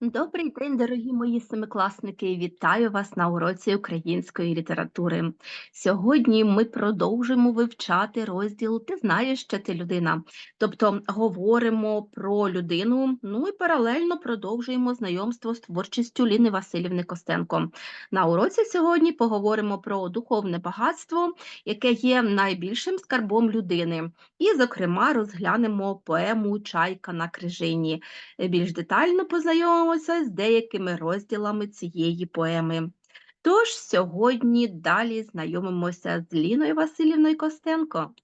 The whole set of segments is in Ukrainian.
Добрий день, дорогі мої семикласники! Вітаю вас на уроці української літератури. Сьогодні ми продовжимо вивчати розділ Ти знаєш, що ти людина. Тобто говоримо про людину, ну і паралельно продовжуємо знайомство з творчістю Ліни Васильівни Костенко. На уроці сьогодні поговоримо про духовне багатство, яке є найбільшим скарбом людини. І, зокрема, розглянемо поему Чайка на крижині. Більш детально познайомимося з деякими розділами цієї поеми. Тож сьогодні далі знайомимося з Ліною Васильівною Костенко.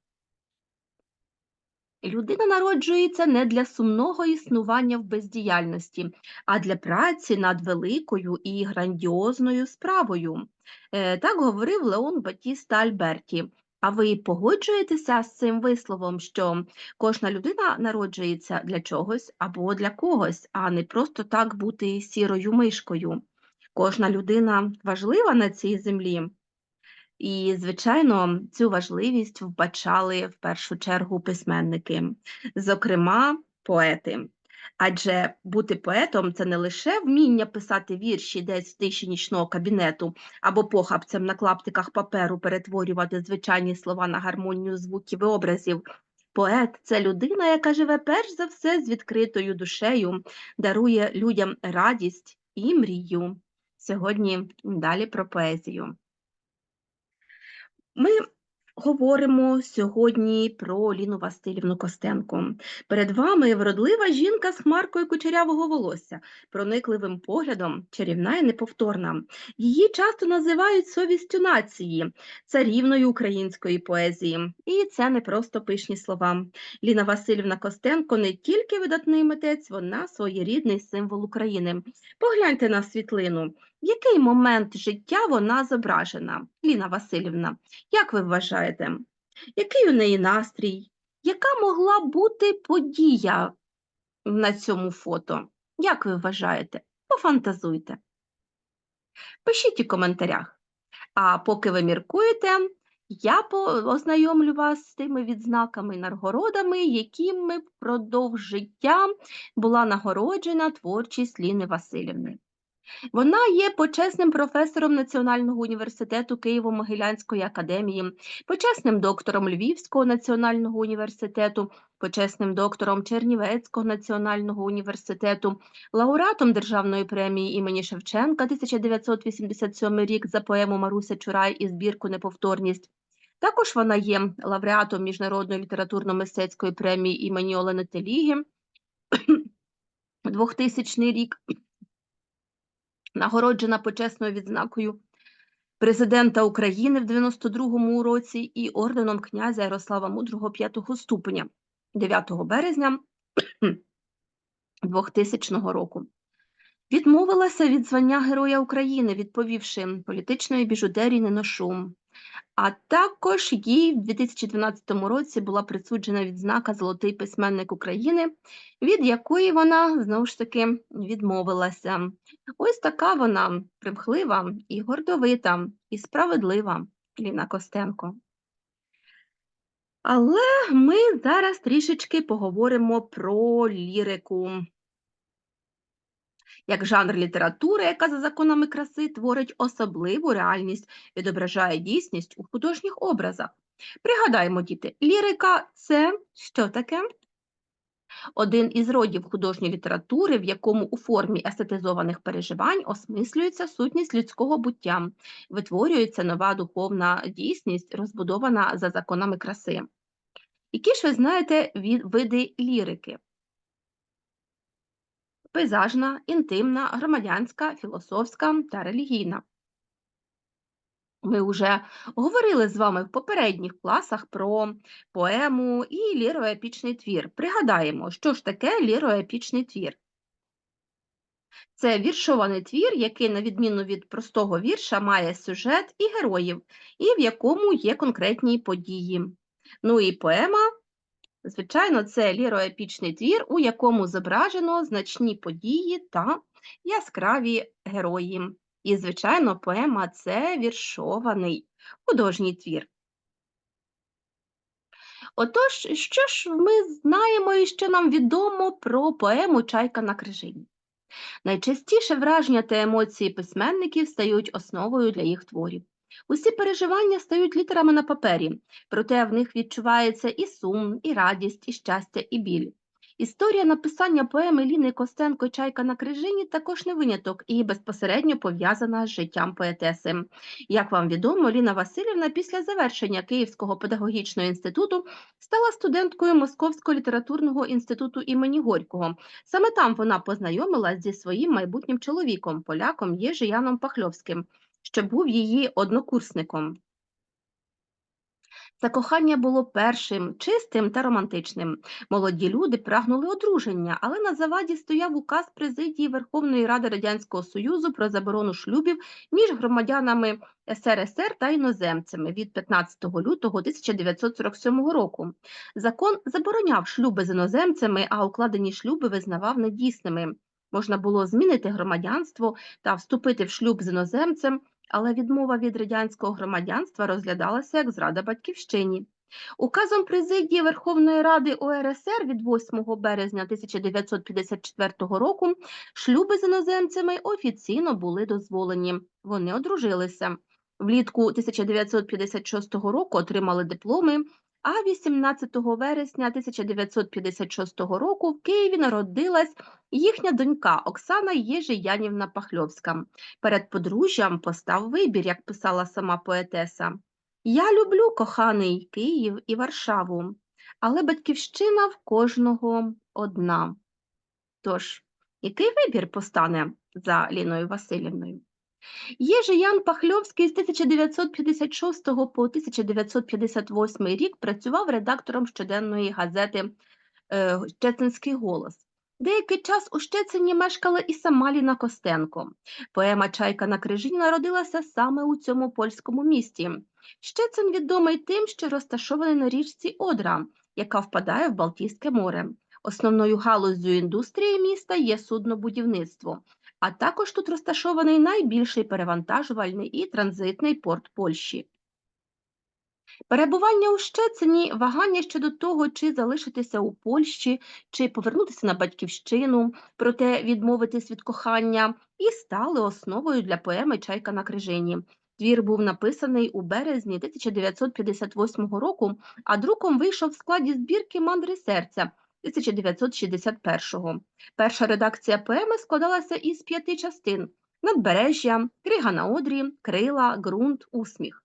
Людина народжується не для сумного існування в бездіяльності, а для праці над великою і грандіозною справою. Е, Так говорив Леон Батіста Альберті. А ви погоджуєтеся з цим висловом, що кожна людина народжується для чогось або для когось, а не просто так бути сірою мишкою? Кожна людина важлива на цій землі. І, звичайно, цю важливість вбачали в першу чергу письменники, зокрема, поети. Адже бути поетом це не лише вміння писати вірші десь в тиші нічного кабінету або похапцем на клаптиках паперу перетворювати звичайні слова на гармонію звуків і образів. Поет це людина, яка живе перш за все з відкритою душею, дарує людям радість і мрію. Сьогодні далі про поезію. Ми говоримо сьогодні про Ліну Васильівну Костенко. Перед вами вродлива жінка з хмаркою кучерявого волосся, проникливим поглядом, чарівна і неповторна. Її часто називають совістю нації, царівною української поезії. І це не просто пишні слова. Ліна Васильівна Костенко не тільки видатний митець, вона своєрідний символ України. Погляньте на світлину. В який момент життя вона зображена, Ліна Васильівна? Як ви вважаєте? Який у неї настрій? Яка могла бути подія на цьому фото? Як ви вважаєте? Пофантазуйте. Пишіть у коментарях. А поки ви міркуєте, я ознайомлю вас з тими відзнаками і нагородами, якими впродовж життя була нагороджена творчість Ліни Васильівни. Вона є почесним професором Національного університету Києво-Могилянської академії, почесним доктором Львівського національного університету, почесним доктором Чернівецького національного університету, лауреатом Державної премії імені Шевченка 1987 рік за поему Маруся Чурай і збірку Неповторність. Також вона є лауреатом Міжнародної літературно-мистецької премії імені Олени Теліги 2000 рік нагороджена почесною відзнакою президента України в 92-му році і орденом князя Ярослава Мудрого 5-го ступеня 9 березня 2000 року. Відмовилася від звання Героя України, відповівши політичної біжутерії не ношу. А також їй в 2012 році була присуджена відзнака Золотий письменник України, від якої вона знову ж таки відмовилася. Ось така вона примхлива і гордовита, і справедлива Ліна Костенко. Але ми зараз трішечки поговоримо про лірику як жанр літератури, яка за законами краси творить особливу реальність, відображає дійсність у художніх образах. Пригадаємо, діти, лірика це що таке? Один із родів художньої літератури, в якому у формі естетизованих переживань осмислюється сутність людського буття, витворюється нова духовна дійсність, розбудована за законами краси. Які ж ви знаєте від види лірики? Пейзажна, інтимна, громадянська, філософська та релігійна. Ми вже говорили з вами в попередніх класах про поему і ліроепічний твір. Пригадаємо, що ж таке ліроепічний твір. Це віршований твір, який, на відміну від простого вірша, має сюжет і героїв, і в якому є конкретні події. Ну і поема Звичайно, це ліроепічний твір, у якому зображено значні події та яскраві герої. І, звичайно, поема це віршований художній твір. Отож, що ж ми знаємо і що нам відомо про поему Чайка на крижині? Найчастіше враження та емоції письменників стають основою для їх творів. Усі переживання стають літерами на папері, проте в них відчувається і сум, і радість, і щастя, і біль. Історія написання поеми Ліни Костенко Чайка на крижині також не виняток і безпосередньо пов'язана з життям поетеси. Як вам відомо, Ліна Васильівна після завершення Київського педагогічного інституту стала студенткою Московського літературного інституту імені Горького. Саме там вона познайомилась зі своїм майбутнім чоловіком, поляком Єжи Яном Пахльовським, що був її однокурсником. Це кохання було першим, чистим та романтичним. Молоді люди прагнули одруження, але на заваді стояв указ президії Верховної Ради Радянського Союзу про заборону шлюбів між громадянами СРСР та іноземцями від 15 лютого 1947 року. Закон забороняв шлюби з іноземцями, а укладені шлюби визнавав недійсними. Можна було змінити громадянство та вступити в шлюб з іноземцем, але відмова від радянського громадянства розглядалася як зрада батьківщині. Указом президії Верховної Ради УРСР від 8 березня 1954 року шлюби з іноземцями офіційно були дозволені. Вони одружилися. Влітку 1956 року отримали дипломи, а 18 вересня 1956 року в Києві народилась їхня донька Оксана Єжиянівна Пахльовська. Перед подружжям постав вибір, як писала сама поетеса. Я люблю коханий Київ і Варшаву, але батьківщина в кожного одна. Тож, який вибір постане за Ліною Васильівною? Єжи Ян Пахльовський з 1956 по 1958 рік працював редактором щоденної газети е, Щецинський голос. Деякий час у Щецині мешкала і сама Ліна Костенко. Поема Чайка на крижині народилася саме у цьому польському місті. Щецин відомий тим, що розташований на річці Одра, яка впадає в Балтійське море. Основною галуззю індустрії міста є суднобудівництво, а також тут розташований найбільший перевантажувальний і транзитний порт Польщі. Перебування у Щецині, вагання щодо того, чи залишитися у Польщі, чи повернутися на батьківщину, проте відмовитись від кохання, і стали основою для поеми Чайка на крижині. Твір був написаний у березні 1958 року, а друком вийшов в складі збірки Мандри серця 1961-го. Перша редакція поеми складалася із п'яти частин: надбережжя, крига на одрі, крила, ґрунт, усміх.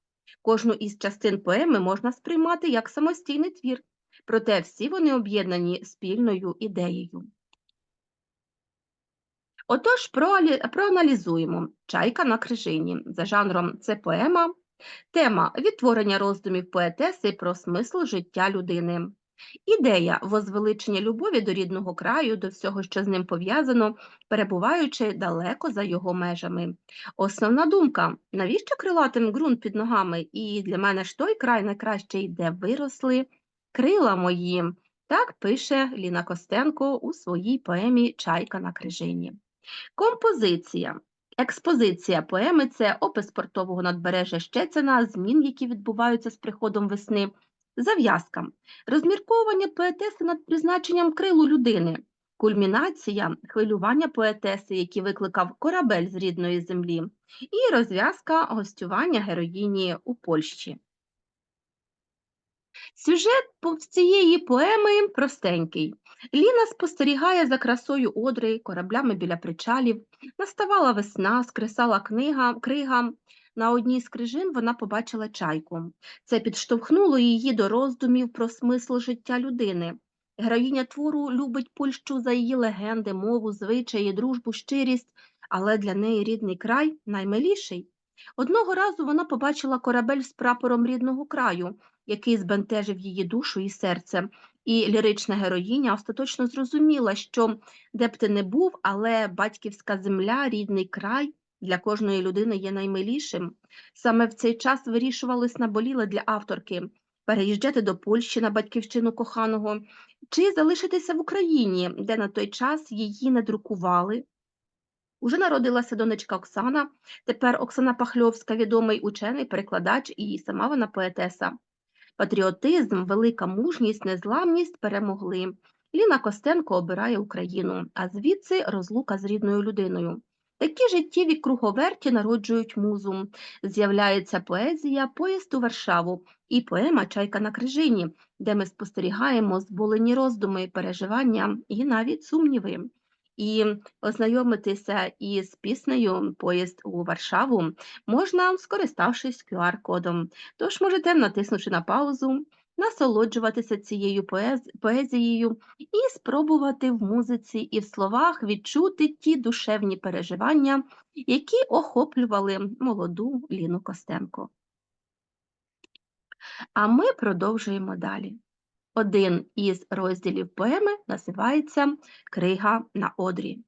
Кожну із частин поеми можна сприймати як самостійний твір, проте всі вони об'єднані спільною ідеєю. Отож, проаналізуємо Чайка на крижині. За жанром це поема, тема відтворення роздумів поетеси про смисл життя людини. Ідея возвеличення любові до рідного краю, до всього, що з ним пов'язано, перебуваючи далеко за його межами. Основна думка: навіщо крилатим ґрунт під ногами? І для мене ж той край найкращий, де виросли крила мої. Так пише Ліна Костенко у своїй поемі Чайка на крижині. Композиція. Експозиція поеми це опис портового надбережжя Щецина, змін, які відбуваються з приходом весни. Зав'язка розмірковування поетеси над призначенням крилу людини, кульмінація хвилювання поетеси, які викликав корабель з рідної землі, і розв'язка гостювання героїні у Польщі. Сюжет цієї поеми простенький. Ліна спостерігає за красою одри, кораблями біля причалів, наставала весна, скресала книга, крига, на одній з крижин вона побачила чайку. Це підштовхнуло її до роздумів про смисл життя людини. Героїня твору любить Польщу за її легенди, мову, звичаї, дружбу, щирість, але для неї рідний край наймиліший. Одного разу вона побачила корабель з прапором рідного краю, який збентежив її душу і серце, і лірична героїня остаточно зрозуміла, що де б ти не був, але батьківська земля, рідний край для кожної людини є наймилішим. Саме в цей час вирішувалось наболіле для авторки переїжджати до Польщі на батьківщину коханого, чи залишитися в Україні, де на той час її не друкували. Уже народилася донечка Оксана, тепер Оксана Пахльовська, відомий учений, перекладач і сама вона поетеса. Патріотизм, велика мужність, незламність перемогли. Ліна Костенко обирає Україну, а звідси розлука з рідною людиною. Такі життєві круговерті народжують музу. З'являється поезія Поїзд у Варшаву і поема Чайка на крижині, де ми спостерігаємо зболені роздуми, переживання і навіть сумніви. І ознайомитися із піснею Поїзд у Варшаву можна, скориставшись QR-кодом. Тож можете, натиснувши на паузу, насолоджуватися цією поез- поезією і спробувати в музиці і в словах відчути ті душевні переживання, які охоплювали молоду Ліну Костенко. А ми продовжуємо далі. Один із розділів поеми називається Крига на одрі.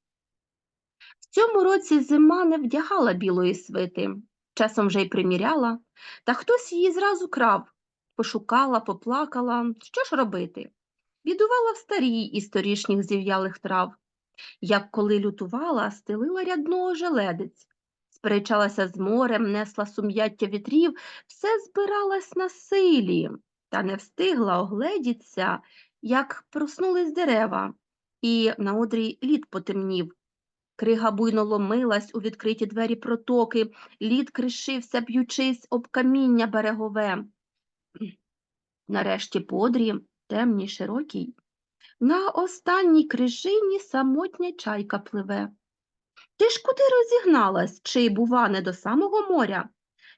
В цьому році зима не вдягала білої свити, часом вже й приміряла, та хтось її зразу крав, пошукала, поплакала. Що ж робити? Бідувала в старій із торішніх зів'ялих трав. Як коли лютувала, стелила рядного желедець, сперечалася з морем, несла сум'яття вітрів, все збиралась на силі, та не встигла огледіться, як проснулись дерева, і на одрі лід потемнів. Крига буйно ломилась у відкриті двері протоки, лід кришився, б'ючись об каміння берегове. Нарешті подрі, темній, широкій, на останній крижині самотня чайка пливе. Ти ж куди розігналась, чи, бува, не до самого моря?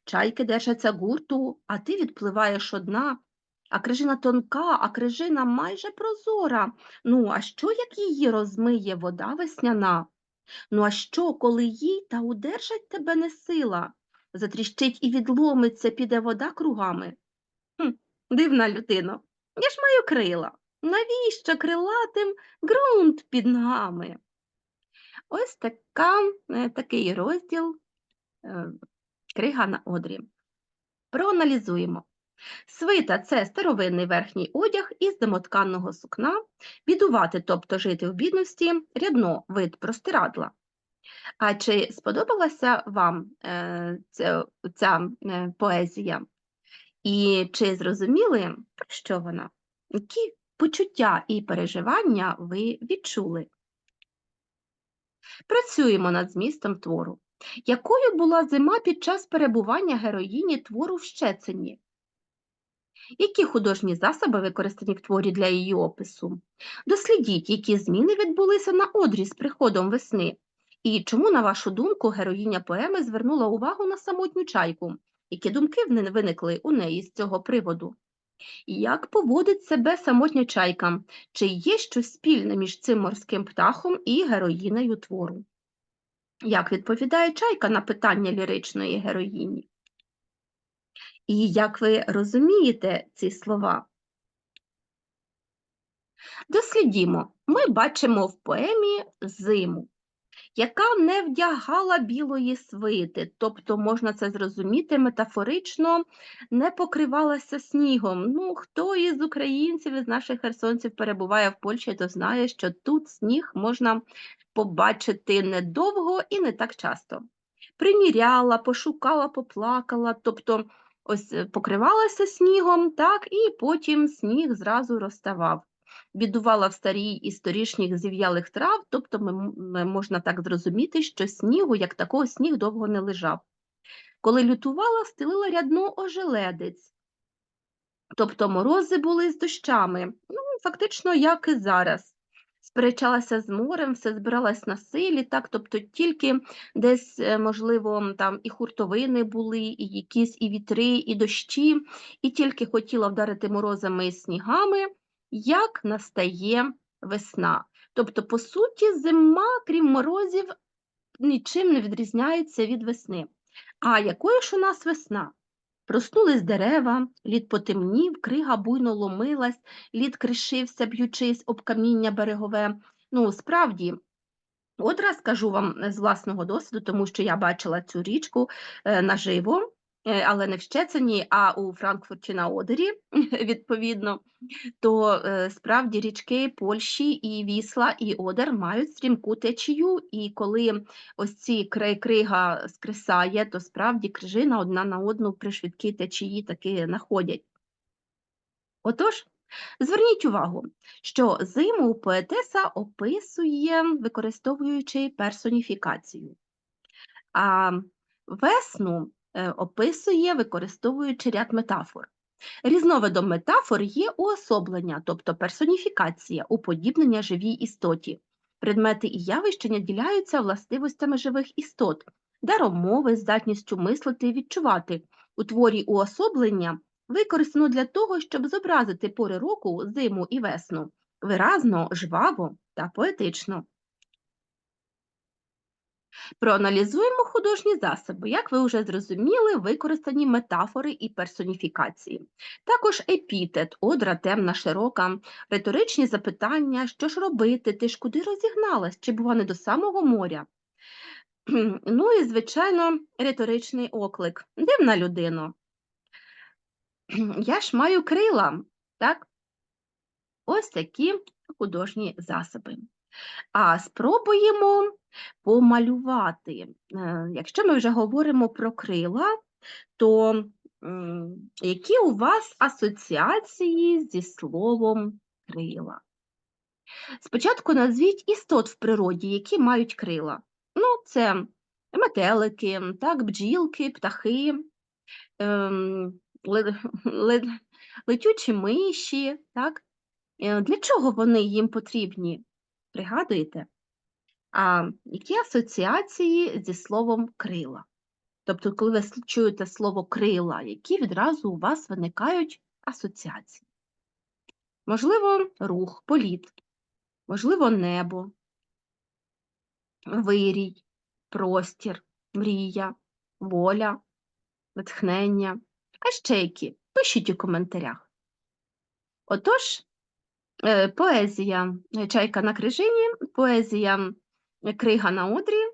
Чайки держаться гурту, а ти відпливаєш одна. А крижина тонка, а крижина майже прозора. Ну, а що, як її розмиє вода весняна? Ну, а що, коли їй та удержать тебе не сила? Затріщить і відломиться, піде вода кругами. Дивна людино, я ж маю крила. Навіщо крилатим ґрунт під ногами? Ось така, е, такий розділ е, Крига на одрі. Проаналізуємо. Свита це старовинний верхній одяг із домотканного сукна, бідувати, тобто жити в бідності, рядно вид простирадла. А чи сподобалася вам е, ця, ця поезія? І чи зрозуміли, що вона? Які почуття і переживання ви відчули? Працюємо над змістом твору. Якою була зима під час перебування героїні твору в Щецині? Які художні засоби використані в творі для її опису? Дослідіть, які зміни відбулися на одрі з приходом весни. І чому, на вашу думку, героїня поеми звернула увагу на самотню чайку? Які думки виникли у неї з цього приводу? Як поводить себе самотня чайка? Чи є щось спільне між цим морським птахом і героїнею твору? Як відповідає чайка на питання ліричної героїні? І як ви розумієте ці слова? Дослідімо, ми бачимо в поемі зиму, яка не вдягала білої свити, тобто можна це зрозуміти метафорично, не покривалася снігом. Ну, хто із українців, із наших херсонців перебуває в Польщі, то знає, що тут сніг можна побачити недовго і не так часто. Приміряла, пошукала, поплакала, тобто ось е, покривалася снігом, так, і потім сніг зразу розставав. Бідувала в старій із торішніх зів'ялих трав, тобто ми, ми- можна так зрозуміти, що снігу, як такого, сніг довго не лежав. Коли лютувала, стелила рядно ожеледець, тобто морози були з дощами, ну, фактично, як і зараз. Сперечалася з морем, все збиралась на силі, так, тобто тільки десь, е, можливо, там і хуртовини були, і якісь і вітри, і дощі, і тільки хотіла вдарити морозами і снігами, як настає весна. Тобто, по суті, зима, крім морозів, нічим не відрізняється від весни. А якою ж у нас весна? Проснулись дерева, лід потемнів, крига буйно ломилась, лід кришився, б'ючись об каміння берегове. Ну, справді, от раз скажу вам з власного досвіду, тому що я бачила цю річку е, наживо, але не в Щецині, а у Франкфурті на Одері, відповідно, то е, справді річки Польщі і Вісла, і Одер мають стрімку течію, і коли ось ці крига скресає, то справді крижина одна на одну при швидкій течії таки находять. Отож, Зверніть увагу, що зиму поетеса описує, використовуючи персоніфікацію, а весну е, описує, використовуючи ряд метафор. Різновидом метафор є уособлення, тобто персоніфікація, уподібнення живій істоті. Предмети і явища наділяються властивостями живих істот, даром мови, здатністю мислити і відчувати. У творі уособлення використано для того, щоб зобразити пори року, зиму і весну, виразно, жваво та поетично. Проаналізуємо художні засоби. Як ви вже зрозуміли, використані метафори і персоніфікації. Також епітет, одра темна, широка, риторичні запитання, що ж робити, ти ж куди розігналась, чи бува не до самого моря. Ну і, звичайно, риторичний оклик. Дивна людино. Я ж маю крила, так? Ось такі художні засоби. А спробуємо помалювати. Е, Якщо ми вже говоримо про крила, то які у вас асоціації зі словом крила? Спочатку назвіть істот в природі, які мають крила. Ну, це метелики, так, бджілки, птахи, ем, ле- ле- летючі миші. Так? Е, Для чого вони їм потрібні? Пригадуєте? А які асоціації зі словом крила? Тобто, коли ви чуєте слово крила, які відразу у вас виникають асоціації? Можливо, рух, політ, можливо, небо, вирій, простір, мрія, воля, натхнення. А ще які? Пишіть у коментарях. Отож, е, поезія Чайка на крижині, поезія Крига на одрі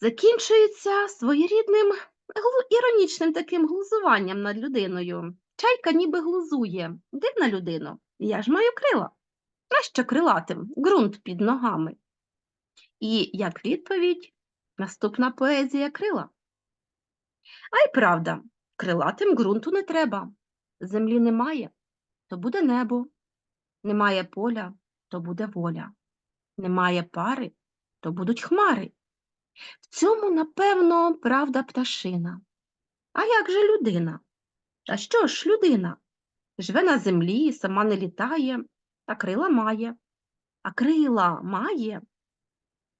закінчується своєрідним іронічним таким глузуванням над людиною. Чайка ніби глузує. Дивна людина, я ж маю крила. Нащо крилатим? Ґрунт під ногами. І як відповідь, наступна поезія крила. А й правда, крилатим ґрунту не треба. Землі немає, то буде небо. Немає поля, то буде воля. Немає пари, то будуть хмари. В цьому, напевно, правда пташина. А як же людина? А що ж людина? Живе на землі, сама не літає, а крила має. А крила має.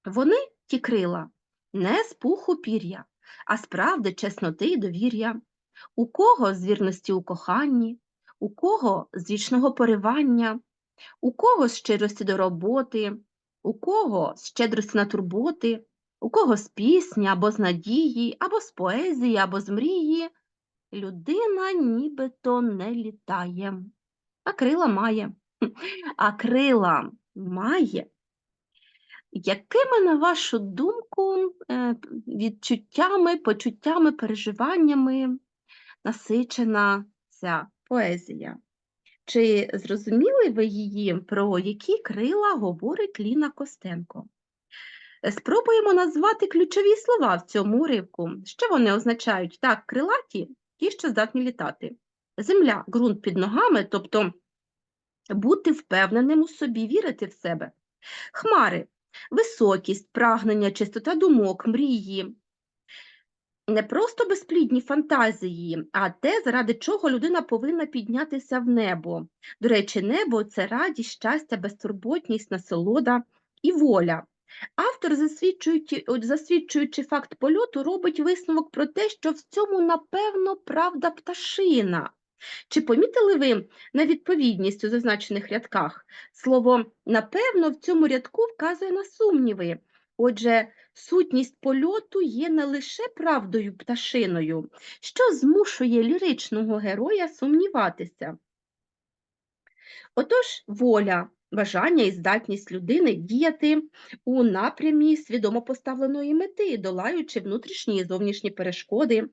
Вони, ті крила, не з пуху пір'я, а з правди, чесноти й довір'я. У кого з вірності у коханні, у кого з вічного поривання, у кого з щирості до роботи, у кого з щедрості на турботи, у кого з пісні або з надії, або з поезії, або з мрії, людина нібито не літає, а крила має. А крила має. Якими, на вашу думку, е, відчуттями, почуттями, переживаннями насичена ця поезія? Чи зрозуміли ви її, про які крила говорить Ліна Костенко? Е, Спробуємо назвати ключові слова в цьому уривку. Що вони означають? Так, крилаті ті, що здатні літати. Земля, ґрунт під ногами, тобто бути впевненим у собі, вірити в себе. Хмари високість, прагнення, чистота думок, мрії. Не просто безплідні фантазії, а те, заради чого людина повинна піднятися в небо. До речі, небо це радість, щастя, безтурботність, насолода і воля. Автор, засвідчуючи, факт польоту, робить висновок про те, що в цьому, напевно, правда пташина. Чи помітили ви на відповідність у зазначених рядках? Слово напевно в цьому рядку вказує на сумніви. Отже, сутність польоту є не лише правдою пташиною, що змушує ліричного героя сумніватися. Отож, воля, бажання і здатність людини діяти у напрямі свідомо поставленої мети, долаючи внутрішні і зовнішні перешкоди.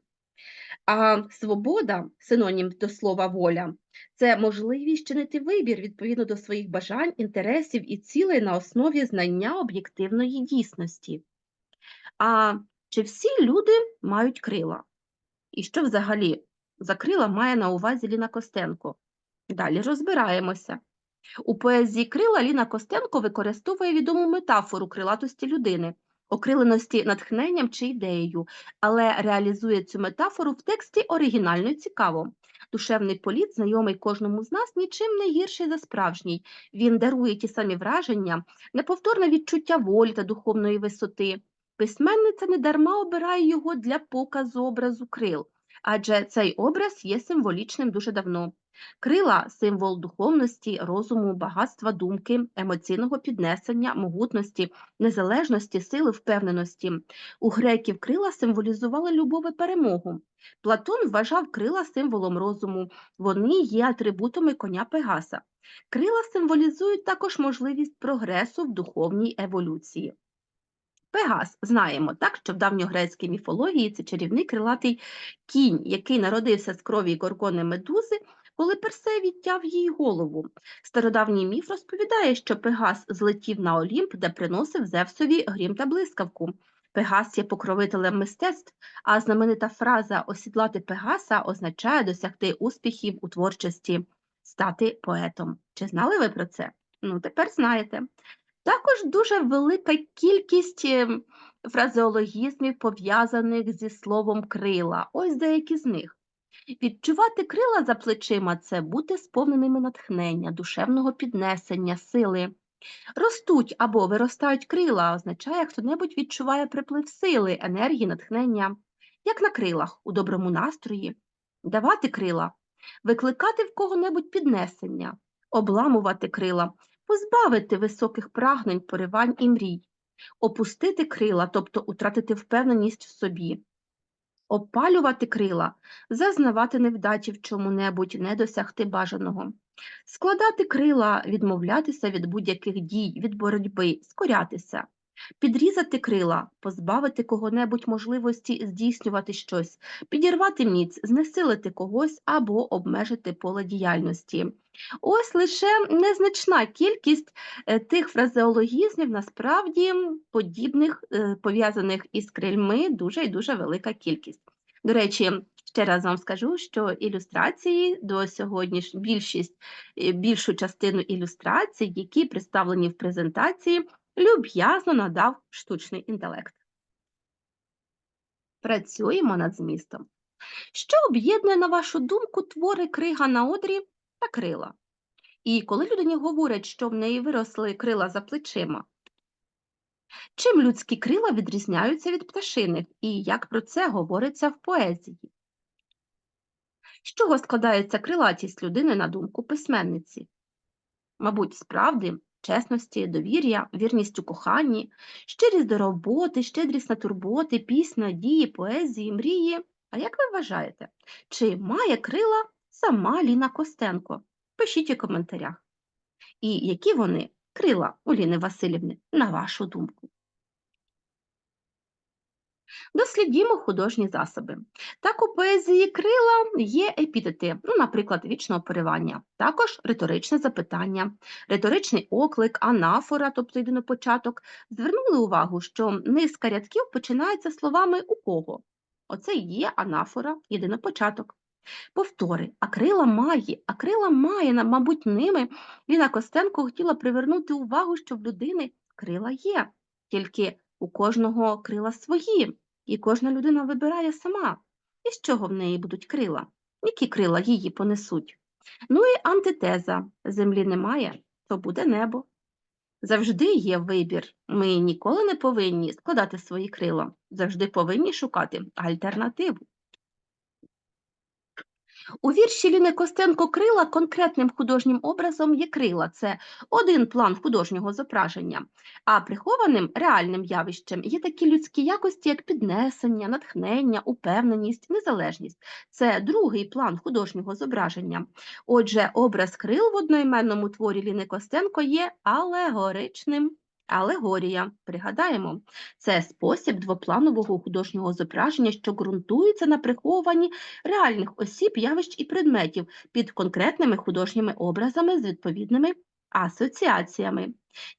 А свобода, синонім до слова воля, це можливість чинити вибір відповідно до своїх бажань, інтересів і цілей на основі знання об'єктивної дійсності. А чи всі люди мають крила? І що взагалі за крила має на увазі Ліна Костенко? Далі розбираємося. У поезії Крила Ліна Костенко використовує відому метафору крилатості людини, окриленості натхненням чи ідеєю, але реалізує цю метафору в тексті оригінально й цікаво. Душевний політ, знайомий кожному з нас, нічим не гірший за справжній. Він дарує ті самі враження, неповторне відчуття волі та духовної висоти. Письменниця недарма обирає його для показу образу крил, адже цей образ є символічним дуже давно. Крила символ духовності, розуму, багатства думки, емоційного піднесення, могутності, незалежності, сили, впевненості. У греків крила символізували любов і перемогу. Платон вважав крила символом розуму, вони є атрибутами коня Пегаса. Крила символізують також можливість прогресу в духовній еволюції. Пегас знаємо, так, що в давньогрецькій міфології це чарівний крилатий кінь, який народився з крові горкони медузи, коли Персей відтяв їй голову. Стародавній міф розповідає, що Пегас злетів на Олімп, де приносив Зевсові грім та блискавку. Пегас є покровителем мистецтв, а знаменита фраза осідлати Пегаса означає досягти успіхів у творчості, стати поетом. Чи знали ви про це? Ну, тепер знаєте. Також дуже велика кількість ем, фразеологізмів, пов'язаних зі словом крила. Ось деякі з них. Відчувати крила за плечима це бути сповненими натхнення, душевного піднесення, сили. Ростуть або виростають крила, означає, хто-небудь відчуває приплив сили, енергії, натхнення, як на крилах, у доброму настрої, давати крила, викликати в кого-небудь піднесення, обламувати крила, позбавити високих прагнень, поривань і мрій, опустити крила, тобто утратити впевненість в собі, опалювати крила, зазнавати невдачі в чому-небудь, не досягти бажаного, складати крила, відмовлятися від будь-яких дій, від боротьби, скорятися. Підрізати крила, позбавити кого-небудь можливості здійснювати щось, підірвати міць, знесилити когось або обмежити поле діяльності. Ось лише незначна кількість е, тих фразеологізмів, насправді подібних, е, пов'язаних із крильми, дуже і дуже велика кількість. До речі, ще раз вам скажу, що ілюстрації до сьогодні більшість, е, більшу частину ілюстрацій, які представлені в презентації, люб'язно надав штучний інтелект. Працюємо над змістом. Що об'єднує, на вашу думку, твори крига на одрі та крила? І коли людині говорять, що в неї виросли крила за плечима, чим людські крила відрізняються від пташиних і як про це говориться в поезії? З чого складається крилатість людини на думку письменниці? Мабуть, справди, чесності, довір'я, вірність у коханні, щирість до роботи, щедрість на турботи, пісні, надії, поезії, мрії. А як ви вважаєте, чи має крила сама Ліна Костенко? Пишіть у коментарях. І які вони крила у Ліни Васильівни, на вашу думку? Дослідімо художні засоби. Так у поезії крила є епітети, ну, наприклад, вічне оперування, також риторичне запитання, риторичний оклик, анафора, тобто єдинопочаток. Звернули увагу, що низка рядків починається словами у кого. Оце і є анафора, єдинопочаток. Повтори, акрила має, акрила має, мабуть, ними Ліна Костенко хотіла привернути увагу, що в людини крила є, тільки у кожного крила свої, і кожна людина вибирає сама, і з чого в неї будуть крила, які крила її понесуть. Ну і антитеза землі немає, то буде небо. Завжди є вибір. Ми ніколи не повинні складати свої крила, завжди повинні шукати альтернативу. У вірші Ліни Костенко крила конкретним художнім образом є крила. Це один план художнього зображення, а прихованим реальним явищем є такі людські якості, як піднесення, натхнення, упевненість, незалежність. Це другий план художнього зображення. Отже, образ крил в одноіменному творі Ліни Костенко є алегоричним. Алегорія, пригадаємо, це спосіб двопланового художнього зображення, що ґрунтується на прихованні реальних осіб, явищ і предметів під конкретними художніми образами з відповідними асоціаціями.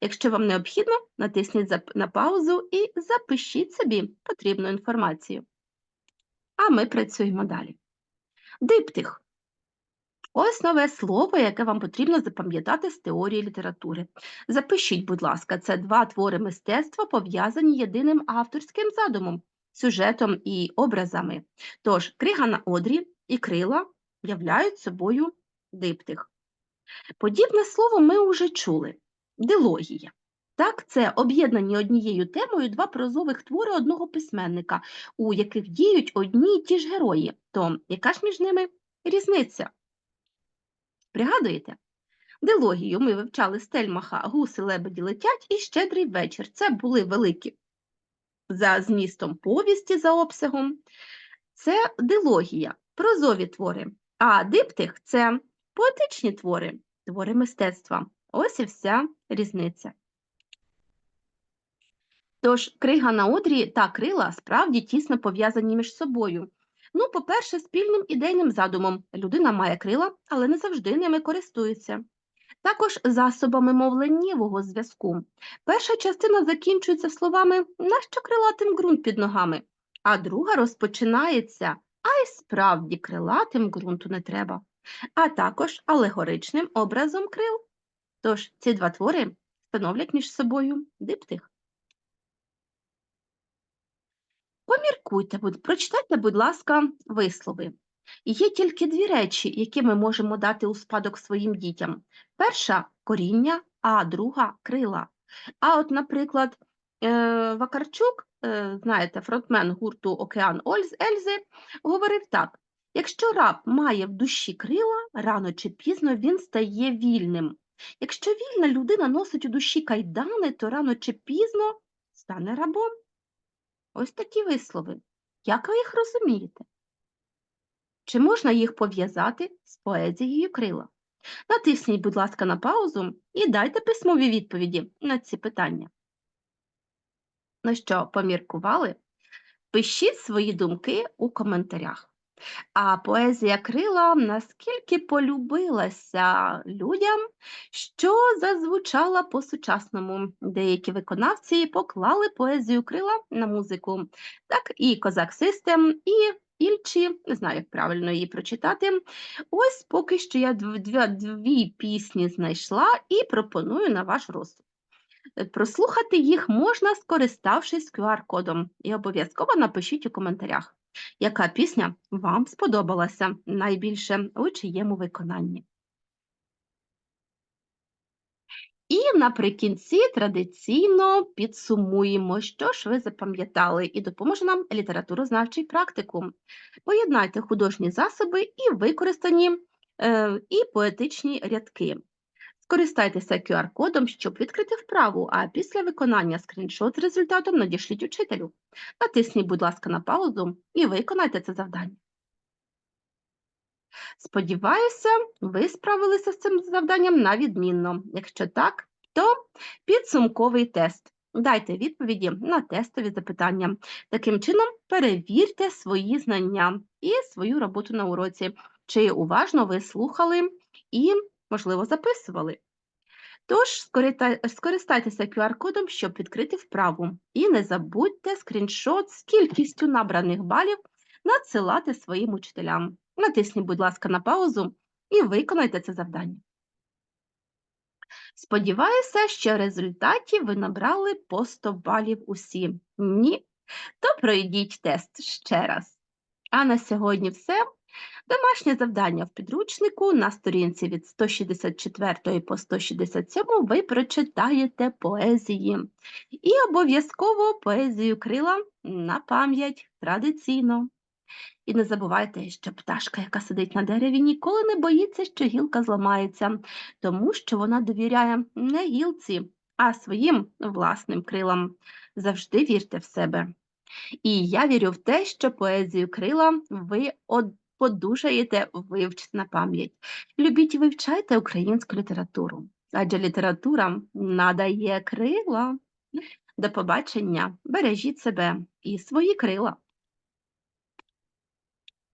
Якщо вам необхідно, натисніть на паузу і запишіть собі потрібну інформацію. А ми працюємо далі. Диптих. Ось нове слово, яке вам потрібно запам'ятати з теорії літератури. Запишіть, будь ласка, це два твори мистецтва, пов'язані єдиним авторським задумом, сюжетом і образами. Тож, крига на одрі і крила являють собою диптих. Подібне слово ми вже чули дилогія. Так, це об'єднані однією темою два прозових твори одного письменника, у яких діють одні й ті ж герої. То яка ж між ними різниця? Пригадуєте? Дилогію ми вивчали Стельмаха Гуси лебеді летять і щедрий вечір. Це були великі за змістом повісті за обсягом. Це дилогія, прозові твори. А диптих це поетичні твори, твори мистецтва. Ось і вся різниця. Тож крига на одрі та крила справді тісно пов'язані між собою. Ну, по-перше, спільним ідейним задумом людина має крила, але не завжди ними користується. Також засобами мовленнєвого зв'язку. Перша частина закінчується словами нащо крилатим ґрунт під ногами, а друга розпочинається а й справді крилатим ґрунту не треба, а також алегоричним образом крил. Тож ці два твори становлять між собою диптих. Поміркуйте, прочитайте, будь ласка, вислови. Є тільки дві речі, які ми можемо дати у спадок своїм дітям. Перша коріння, а друга крила. А от, наприклад, е, Вакарчук, е, знаєте, фронтмен гурту Океан Ельзи, говорив так: якщо раб має в душі крила, рано чи пізно він стає вільним. Якщо вільна людина носить у душі кайдани, то рано чи пізно стане рабом. Ось такі вислови. Як ви їх розумієте? Чи можна їх пов'язати з поезією крила? Натисніть, будь ласка, на паузу і дайте письмові відповіді на ці питання. Ну що, поміркували? Пишіть свої думки у коментарях. А поезія крила наскільки полюбилася людям, що зазвучала по-сучасному. Деякі виконавці поклали поезію крила на музику, так і Козак Систем, і Ільчі, не знаю, як правильно її прочитати. Ось поки що я дві, дві пісні знайшла і пропоную на ваш розсуд. Е, Прослухати їх можна, скориставшись QR-кодом, і обов'язково напишіть у коментарях, яка пісня вам сподобалася найбільше у чиєму виконанні. І наприкінці традиційно підсумуємо, що ж ви запам'ятали, і допоможе нам літературознавчий практикум. Поєднайте художні засоби і використані е, і поетичні рядки. Скористайтеся QR-кодом, щоб відкрити вправу, а після виконання скріншот з результатом надішліть учителю. Натисніть, будь ласка, на паузу і виконайте це завдання. Сподіваюся, ви справилися з цим завданням на відмінно. Якщо так, то підсумковий тест. Дайте відповіді на тестові запитання. Таким чином, перевірте свої знання і свою роботу на уроці, чи уважно ви слухали і, можливо, записували. Тож, скористайтеся QR-кодом, щоб відкрити вправу. І не забудьте скріншот з кількістю набраних балів надсилати своїм учителям. Натисніть, будь ласка, на паузу і виконайте це завдання. Сподіваюся, що в результаті ви набрали по 100 балів усі. Ні? То пройдіть тест ще раз. А на сьогодні все. Домашнє завдання в підручнику на сторінці від 164 по 167 ви прочитаєте поезії. І обов'язково поезію крила на пам'ять традиційно. І не забувайте, що пташка, яка сидить на дереві, ніколи не боїться, що гілка зламається, тому що вона довіряє не гілці, а своїм власним крилам. Завжди вірте в себе. І я вірю в те, що поезію крила ви подужаєте вивчити на пам'ять. Любіть і вивчайте українську літературу, адже література надає крила. До побачення, бережіть себе і свої крила.